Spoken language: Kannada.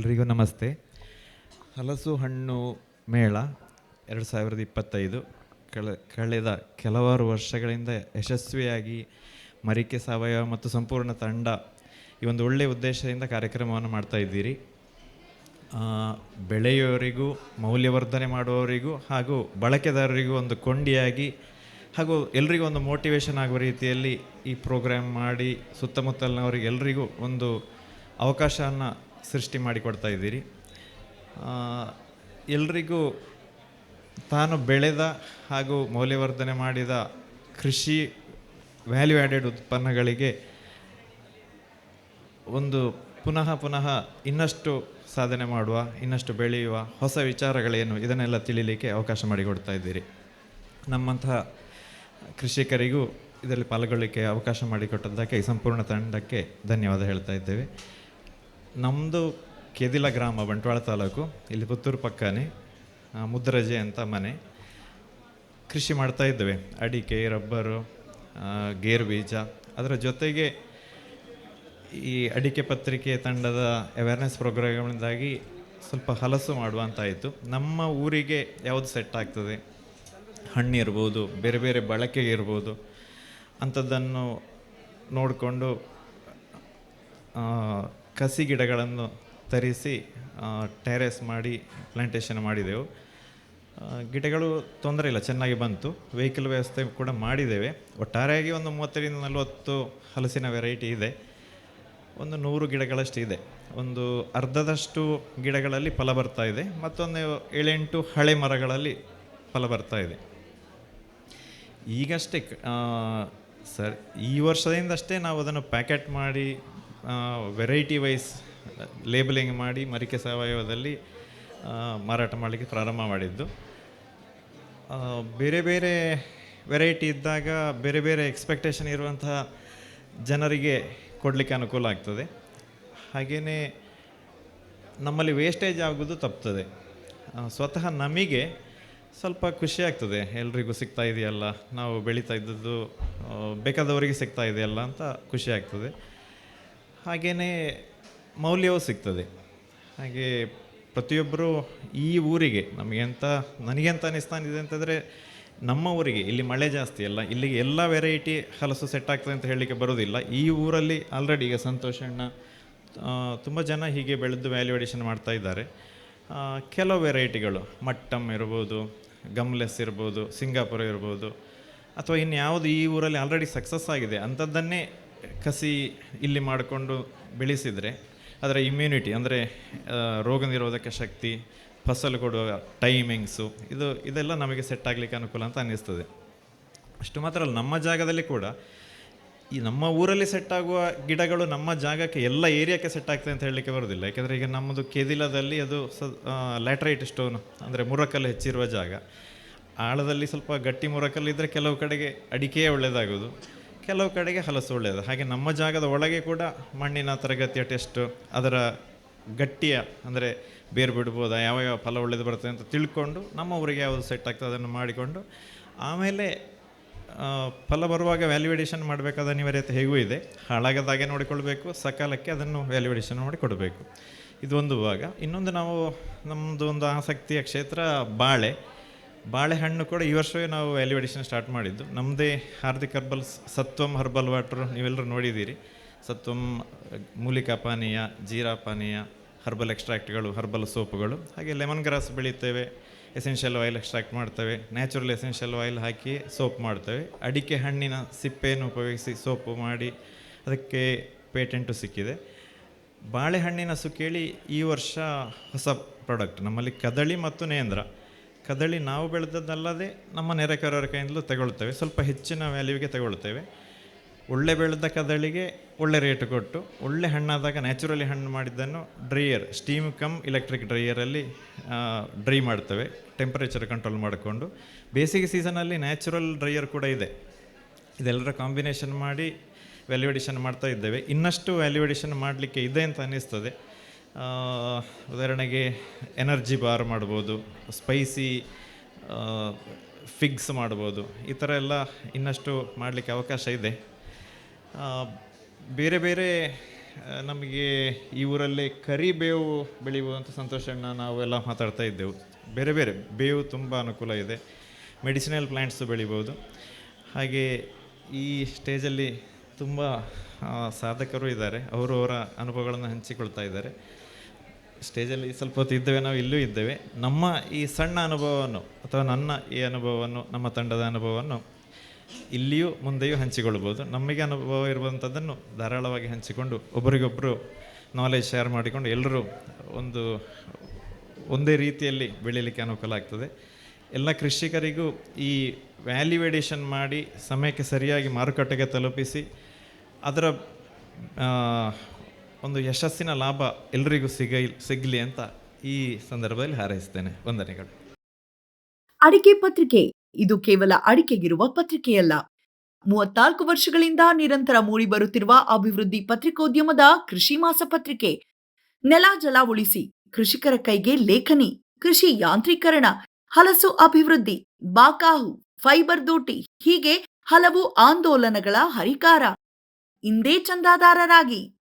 ಎಲ್ರಿಗೂ ನಮಸ್ತೆ. ಹಲಸು ಹಣ್ಣು ಮೇಳ ಎರಡು ಸಾವಿರದ ಇಪ್ಪತ್ತೈದು. ಕಳೆ ಕಳೆದ ಕೆಲವಾರು ವರ್ಷಗಳಿಂದ ಯಶಸ್ವಿಯಾಗಿ ಮರಿಕೆ ಸಾವಯವ ಮತ್ತು ಸಂಪೂರ್ಣ ತಂಡ ಈ ಒಂದು ಒಳ್ಳೆಯ ಉದ್ದೇಶದಿಂದ ಕಾರ್ಯಕ್ರಮವನ್ನು ಮಾಡ್ತಾ ಇದ್ದೀರಿ. ಬೆಳೆಯೋರಿಗೂ ಮೌಲ್ಯವರ್ಧನೆ ಮಾಡುವವರಿಗೂ ಹಾಗೂ ಬಳಕೆದಾರರಿಗೂ ಒಂದು ಕೊಂಡಿಯಾಗಿ ಹಾಗೂ ಎಲ್ರಿಗೂ ಒಂದು ಮೋಟಿವೇಶನ್ ಆಗುವ ರೀತಿಯಲ್ಲಿ ಈ ಪ್ರೋಗ್ರಾಮ್ ಮಾಡಿ ಸುತ್ತಮುತ್ತಲಿನವರಿಗೆ ಎಲ್ರಿಗೂ ಒಂದು ಅವಕಾಶವನ್ನು ಸೃಷ್ಟಿ ಮಾಡಿಕೊಡ್ತಾ ಇದ್ದೀರಿ. ಎಲ್ರಿಗೂ ತಾನು ಬೆಳೆದ ಹಾಗೂ ಮೌಲ್ಯವರ್ಧನೆ ಮಾಡಿದ ಕೃಷಿ ವ್ಯಾಲ್ಯೂ ಆ್ಯಡೆಡ್ ಉತ್ಪನ್ನಗಳಿಗೆ ಒಂದು ಪುನಃ ಪುನಃ ಇನ್ನಷ್ಟು ಸಾಧನೆ ಮಾಡುವ, ಇನ್ನಷ್ಟು ಬೆಳೆಯುವ ಹೊಸ ವಿಚಾರಗಳೇನು ಇದನ್ನೆಲ್ಲ ತಿಳಿಲಿಕ್ಕೆ ಅವಕಾಶ ಮಾಡಿಕೊಡ್ತಾ ಇದ್ದೀರಿ. ನಮ್ಮಂತಹ ಕೃಷಿಕರಿಗೂ ಇದರಲ್ಲಿ ಪಾಲ್ಗೊಳ್ಳಿಕ್ಕೆ ಅವಕಾಶ ಮಾಡಿಕೊಟ್ಟದ್ದಕ್ಕೆ, ಈ ಸಂಪೂರ್ಣ ತಂಡಕ್ಕೆ ಧನ್ಯವಾದ ಹೇಳ್ತಾ ಇದ್ದೇವೆ. ನಮ್ಮದು ಕೆದಿಲ ಗ್ರಾಮ, ಬಂಟ್ವಾಳ ತಾಲೂಕು. ಇಲ್ಲಿ ಪುತ್ತೂರು ಪಕ್ಕನೇ ಮುದ್ರಜೆ ಅಂತ ಮನೆ. ಕೃಷಿ ಮಾಡ್ತಾ ಇದ್ದೇವೆ. ಅಡಿಕೆ, ರಬ್ಬರು ಗೇರು ಬೀಜ. ಅದರ ಜೊತೆಗೆ ಈ ಅಡಿಕೆ ಪತ್ರಿಕೆ ತಂಡದ ಅವೇರ್ನೆಸ್ ಪ್ರೋಗ್ರಾಮ್ಗಳಿಂದಾಗಿ ಸ್ವಲ್ಪ ಹಲಸು ಮಾಡುವಂತಾಯಿತು ನಮ್ಮ ಊರಿಗೆ ಯಾವುದು ಸೆಟ್ ಆಗ್ತದೆ? ಹಣ್ಣು ಇರ್ಬೋದು, ಬೇರೆ ಬೇರೆ ಬಳಕೆಗೆ ಇರ್ಬೋದು. ಅಂಥದ್ದನ್ನು ನೋಡಿಕೊಂಡು ಕಸಿ ಗಿಡಗಳನ್ನು ತರಿಸಿ ಟೆರೆಸ್ ಮಾಡಿ ಪ್ಲಾಂಟೇಶನ್ ಮಾಡಿದೆವು. ಗಿಡಗಳು ತೊಂದರೆ ಇಲ್ಲ, ಚೆನ್ನಾಗಿ ಬಂತು. ವೆಹಿಕಲ್ ವ್ಯವಸ್ಥೆ ಕೂಡ ಮಾಡಿದ್ದೇವೆ. ಒಟ್ಟಾರೆಯಾಗಿ ಒಂದು ಮೂವತ್ತರಿಂದ ನಲವತ್ತು ಹಲಸಿನ ವೆರೈಟಿ ಇದೆ. ಒಂದು ನೂರು ಗಿಡಗಳಷ್ಟು ಇದೆ. ಒಂದು ಅರ್ಧದಷ್ಟು ಗಿಡಗಳಲ್ಲಿ ಫಲ ಬರ್ತಾ ಇದೆ. ಮತ್ತೊಂದು ಏಳೆಂಟು ಹಳೆ ಮರಗಳಲ್ಲಿ ಫಲ ಬರ್ತಾ ಇದೆ. ಈಗಷ್ಟೇ ಸರ್, ಈ ವರ್ಷದಿಂದಷ್ಟೇ ನಾವು ಅದನ್ನು ಪ್ಯಾಕೆಟ್ ಮಾಡಿ ವೆರೈಟಿ ವೈಸ್ ಲೇಬಲಿಂಗ್ ಮಾಡಿ ಮರಿಕೆ ಸಾವಯವದಲ್ಲಿ ಮಾರಾಟ ಮಾಡಲಿಕ್ಕೆ ಪ್ರಾರಂಭ ಮಾಡಿದ್ದು. ಬೇರೆ ಬೇರೆ ವೆರೈಟಿ ಇದ್ದಾಗ ಬೇರೆ ಬೇರೆ ಎಕ್ಸ್ಪೆಕ್ಟೇಷನ್ ಇರುವಂತಹ ಜನರಿಗೆ ಕೊಡಲಿಕ್ಕೆ ಅನುಕೂಲ ಆಗ್ತದೆ. ಹಾಗೆಯೇ ನಮ್ಮಲ್ಲಿ ವೇಸ್ಟೇಜ್ ಆಗೋದು ತಪ್ತದೆ. ಸ್ವತಃ ನಮಗೆ ಸ್ವಲ್ಪ ಖುಷಿ ಆಗ್ತದೆ. ಎಲ್ರಿಗೂ ಸಿಗ್ತಾ ಇದೆಯಲ್ಲ, ನಾವು ಬೆಳೀತಾ ಇದ್ದದ್ದು ಬೇಕಾದವರಿಗೆ ಸಿಗ್ತಾ ಇದೆಯಲ್ಲ ಅಂತ ಖುಷಿ ಆಗ್ತದೆ. ಹಾಗೆಯೇ ಮೌಲ್ಯವೂ ಸಿಗ್ತದೆ. ಹಾಗೆ ಪ್ರತಿಯೊಬ್ಬರು ಈ ಊರಿಗೆ ನಮಗೆಂತ, ನನಗೆಂತ ಅನಿಸ್ತಾನಿದೆ ಅಂತಂದರೆ ನಮ್ಮ ಊರಿಗೆ, ಇಲ್ಲಿ ಮಳೆ ಜಾಸ್ತಿ ಅಲ್ಲ, ಇಲ್ಲಿಗೆ ಎಲ್ಲ ವೆರೈಟಿ ಹಲಸು ಸೆಟ್ ಆಗ್ತದೆ ಅಂತ ಹೇಳಲಿಕ್ಕೆ ಬರೋದಿಲ್ಲ ಈ ಊರಲ್ಲಿ ಆಲ್ರೆಡಿ ಈಗ ಸಂತೋಷ ಅಣ್ಣ ತುಂಬ ಜನ ಹೀಗೆ ಬೆಳೆದು ವ್ಯಾಲ್ಯೂ ಮಾಡ್ತಾ ಇದ್ದಾರೆ. ಕೆಲವು ವೆರೈಟಿಗಳು ಮಟ್ಟಮ್ ಇರ್ಬೋದು, ಗಮ್ಲೆಸ್ ಇರ್ಬೋದು, ಸಿಂಗಾಪುರ ಇರ್ಬೋದು, ಅಥವಾ ಇನ್ಯಾವುದು ಈ ಊರಲ್ಲಿ ಆಲ್ರೆಡಿ ಸಕ್ಸಸ್ ಆಗಿದೆ ಅಂಥದ್ದನ್ನೇ ಕಸಿ ಇಲ್ಲಿ ಮಾಡಿಕೊಂಡು ಬೆಳೆಸಿದರೆ ಅದರ ಇಮ್ಯುನಿಟಿ ಅಂದರೆ ರೋಗ ನಿರೋಧಕ ಶಕ್ತಿ, ಫಸಲು ಕೊಡುವ ಟೈಮಿಂಗ್ಸು ಇದು, ಇದೆಲ್ಲ ನಮಗೆ ಸೆಟ್ ಆಗಲಿಕ್ಕೆ ಅನುಕೂಲ ಅಂತ ಅನ್ನಿಸ್ತದೆ. ಅಷ್ಟು ಮಾತ್ರ ಅಲ್ಲ, ನಮ್ಮ ಜಾಗದಲ್ಲಿ ಕೂಡ ಈ ನಮ್ಮ ಊರಲ್ಲಿ ಸೆಟ್ ಆಗುವ ಗಿಡಗಳು ನಮ್ಮ ಜಾಗಕ್ಕೆ ಎಲ್ಲ ಏರಿಯಾಕ್ಕೆ ಸೆಟ್ ಆಗ್ತದೆ ಅಂತ ಹೇಳಲಿಕ್ಕೆ ಬರೋದಿಲ್ಲ. ಯಾಕೆಂದರೆ ಈಗ ನಮ್ಮದು ಕೆದಿಲದಲ್ಲಿ ಅದು ಸ ಲ್ಯಾಟ್ರೈಟ್ ಸ್ಟೋನ್ ಅಂದರೆ ಮುರಕಲ್ಲು ಹೆಚ್ಚಿರುವ ಜಾಗ. ಆಳದಲ್ಲಿ ಸ್ವಲ್ಪ ಗಟ್ಟಿ ಮುರಕಲ್ಲು ಇದ್ದರೆ ಕೆಲವು ಕಡೆಗೆ ಅಡಿಕೆಯೇ ಒಳ್ಳೆಯದಾಗೋದು ಕೆಲವು ಕಡೆಗೆ ಹಲಸು ಒಳ್ಳೆಯದು. ಹಾಗೆ ನಮ್ಮ ಜಾಗದ ಒಳಗೆ ಕೂಡ ಮಣ್ಣಿನ ತರಗತಿಯ ಟೆಸ್ಟು ಅದರ ಗಟ್ಟಿಯ ಅಂದರೆ ಬೇರು ಬಿಡ್ಬೋದಾ, ಯಾವ ಯಾವ ಫಲ ಒಳ್ಳೇದು ಬರ್ತದೆ ಅಂತ ತಿಳ್ಕೊಂಡು ನಮ್ಮ ಊರಿಗೆ ಯಾವುದು ಸೆಟ್ ಆಗ್ತದೆ ಅದನ್ನು ಮಾಡಿಕೊಂಡು ಆಮೇಲೆ ಫಲ ಬರುವಾಗ ವ್ಯಾಲ್ಯೂಯೇಷನ್ ಮಾಡಬೇಕಾದ ಅನಿವಾರ್ಯತೆ ಹೇಗೂ ಇದೆ. ಹಾಳಾಗದಾಗೆ ನೋಡಿಕೊಳ್ಬೇಕು, ಸಕಾಲಕ್ಕೆ ಅದನ್ನು ವ್ಯಾಲ್ಯೂಯೇಷನ್ ಮಾಡಿ ಕೊಡಬೇಕು. ಒಂದು ಭಾಗ ಇನ್ನೊಂದು ನಾವು ನಮ್ಮದು ಒಂದು ಆಸಕ್ತಿಯ ಕ್ಷೇತ್ರ ಬಾಳೆ. ಬಾಳೆಹಣ್ಣು ಕೂಡ ಈ ವರ್ಷವೇ ನಾವು ವ್ಯಾಲ್ಯೂಡೇಷನ್ ಸ್ಟಾರ್ಟ್ ಮಾಡಿದ್ದು. ನಮ್ಮದೇ Hardik herbal Satvam herbal water ನೀವೆಲ್ಲರೂ ನೋಡಿದ್ದೀರಿ. ಸತ್ವಂ, ಮೂಲಿಕಾ ಪಾನೀಯ, ಜೀರಾ ಪಾನೀಯ, ಹರ್ಬಲ್ ಎಕ್ಸ್ಟ್ರಾಕ್ಟ್ಗಳು, ಹರ್ಬಲ್ ಸೋಪುಗಳು, ಹಾಗೆ ಲೆಮನ್ ಗ್ರಾಸ್ ಬೆಳೀತೇವೆ ಎಸೆನ್ಷಿಯಲ್ ಆಯಿಲ್ ಎಕ್ಸ್ಟ್ರಾಕ್ಟ್ ಮಾಡ್ತೇವೆ. ನ್ಯಾಚುರಲ್ ಎಸೆನ್ಷಿಯಲ್ ಆಯಿಲ್ ಹಾಕಿ ಸೋಪ್ ಮಾಡ್ತೇವೆ. ಅಡಿಕೆ ಹಣ್ಣಿನ ಸಿಪ್ಪೆಯನ್ನು ಉಪಯೋಗಿಸಿ ಸೋಪು ಮಾಡಿ ಅದಕ್ಕೆ ಪೇಟೆಂಟು ಸಿಕ್ಕಿದೆ. ಬಾಳೆಹಣ್ಣಿನ ಸುಕೇಳಿ ಈ ವರ್ಷ ಹೊಸ ಪ್ರಾಡಕ್ಟ್. ನಮ್ಮಲ್ಲಿ ಕದಳಿ ಮತ್ತು ನೇಂದ್ರ. ಕದಳಿ ನಾವು ಬೆಳೆದದ್ದಲ್ಲದೆ ನಮ್ಮ ನೆರೆಕರವರ ಕೈಯಿಂದಲೂ ತಗೊಳ್ತೇವೆ. ಸ್ವಲ್ಪ ಹೆಚ್ಚಿನ ವ್ಯಾಲ್ಯೂಗೆ ತಗೊಳ್ತೇವೆ. ಒಳ್ಳೆ ಬೆಳೆದ ಕದಳಿಗೆ ಒಳ್ಳೆ ರೇಟ್ ಕೊಟ್ಟು, ಒಳ್ಳೆ ಹಣ್ಣಾದಾಗ ನ್ಯಾಚುರಲಿ ಹಣ್ಣು ಮಾಡಿದ್ದನ್ನು ಡ್ರೈಯರ್, ಸ್ಟೀಮ್ ಕಮ್ ಇಲೆಕ್ಟ್ರಿಕ್ ಡ್ರೈಯರಲ್ಲಿ ಡ್ರೈ ಮಾಡ್ತೇವೆ, ಟೆಂಪರೇಚರ್ ಕಂಟ್ರೋಲ್ ಮಾಡಿಕೊಂಡು. ಬೇಸಿಗೆ ಸೀಸನಲ್ಲಿ ನ್ಯಾಚುರಲ್ ಡ್ರೈಯರ್ ಕೂಡ ಇದೆ. ಇದೆಲ್ಲರ ಕಾಂಬಿನೇಷನ್ ಮಾಡಿ ವ್ಯಾಲ್ಯೂಯೇಷನ್ ಮಾಡ್ತಾ ಇದ್ದೇವೆ. ಇನ್ನಷ್ಟು ವ್ಯಾಲ್ಯೂಯೇಷನ್ ಮಾಡಲಿಕ್ಕೆ ಇದೆ ಅಂತ ಅನ್ನಿಸ್ತದೆ. ಉದಾಹರಣೆಗೆ ಎನರ್ಜಿ ಬಾರ್ ಮಾಡ್ಬೋದು, ಸ್ಪೈಸಿ ಫಿಗ್ಸ್ ಮಾಡ್ಬೋದು, ಈ ಥರ ಎಲ್ಲ ಇನ್ನಷ್ಟು ಮಾಡಲಿಕ್ಕೆ ಅವಕಾಶ ಇದೆ. ಬೇರೆ ಬೇರೆ ನಮಗೆ ಈ ಊರಲ್ಲಿ ಕರಿಬೇವು ಬೆಳೆಯುವಂಥ ಸಂತೋಷಣ್ಣ ನಾವೆಲ್ಲ ಮಾತಾಡ್ತಾ ಇದ್ದೆವು. ಬೇರೆ ಬೇರೆ, ಬೇವು ತುಂಬ ಅನುಕೂಲ ಇದೆ. ಮೆಡಿಸಿನಲ್ ಪ್ಲ್ಯಾಂಟ್ಸು ಬೆಳಿಬೋದು. ಹಾಗೆ ಈ ಸ್ಟೇಜಲ್ಲಿ ತುಂಬ ಸಾಧಕರು ಇದ್ದಾರೆ. ಅವರು ಅವರ ಅನುಭವಗಳನ್ನು ಹಂಚಿಕೊಳ್ತಾ ಇದ್ದಾರೆ. ಸ್ಟೇಜಲ್ಲಿ ಸ್ವಲ್ಪ ಹೊತ್ತು ಇದ್ದೇವೆ, ನಾವು ಇಲ್ಲೂ ಇದ್ದೇವೆ. ನಮ್ಮ ಈ ಸಣ್ಣ ಅನುಭವವನ್ನು ಅಥವಾ ನನ್ನ ಈ ಅನುಭವವನ್ನು, ನಮ್ಮ ತಂಡದ ಅನುಭವವನ್ನು ಇಲ್ಲಿಯೂ ಮುಂದೆಯೂ ಹಂಚಿಕೊಳ್ಬೋದು. ನಮಗೆ ಅನುಭವ ಇರುವಂಥದ್ದನ್ನು ಧಾರಾಳವಾಗಿ ಹಂಚಿಕೊಂಡು ಒಬ್ಬರಿಗೊಬ್ಬರು ನಾಲೆಜ್ ಶೇರ್ ಮಾಡಿಕೊಂಡು ಎಲ್ಲರೂ ಒಂದು, ಒಂದೇ ರೀತಿಯಲ್ಲಿ ಬೆಳೀಲಿಕ್ಕೆ ಅನುಕೂಲ ಆಗ್ತದೆ. ಎಲ್ಲ ಕೃಷಿಕರಿಗೂ ಈ ವ್ಯಾಲ್ಯೂವೇಡೇಷನ್ ಮಾಡಿ ಸಮಯಕ್ಕೆ ಸರಿಯಾಗಿ ಮಾರುಕಟ್ಟೆಗೆ ತಲುಪಿಸಿ ಅದರ ಒಂದು ಯಶಸ್ಸಿನ ಲಾಭ ಎಲ್ಲರಿಗೂ ಸಿಗ, ಸಿಗಲಿ ಅಂತ ಈ ಸಂದರ್ಭದಲ್ಲಿ ಹಾರೈಸ್ತೇನೆ. ವಂದನೆಗಳು. ಅಡಿಕೆ ಪತ್ರಿಕೆ. ಇದು ಕೇವಲ ಅಡಿಕೆಗಿರುವ ಪತ್ರಿಕೆಯಲ್ಲ. ಮೂವತ್ನಾಲ್ಕು ವರ್ಷಗಳಿಂದ ನಿರಂತರ ಮೂಡಿ ಬರುತ್ತಿರುವ ಅಭಿವೃದ್ಧಿ ಪತ್ರಿಕೋದ್ಯಮದ ಕೃಷಿ ಮಾಸ ಪತ್ರಿಕೆ. ನೆಲ ಜಲ ಉಳಿಸಿ, ಕೃಷಿಕರ ಕೈಗೆ ಲೇಖನಿ, ಕೃಷಿ ಯಾಂತ್ರೀಕರಣ, ಹಲಸು ಅಭಿವೃದ್ಧಿ, ಬಾಕಾಹು, ಫೈಬರ್ ದೋಟಿ, ಹೀಗೆ ಹಲವು ಆಂದೋಲನಗಳ ಹರಿಕಾರ. ಇಂದೇ ಚಂದಾದಾರರಾಗಿ.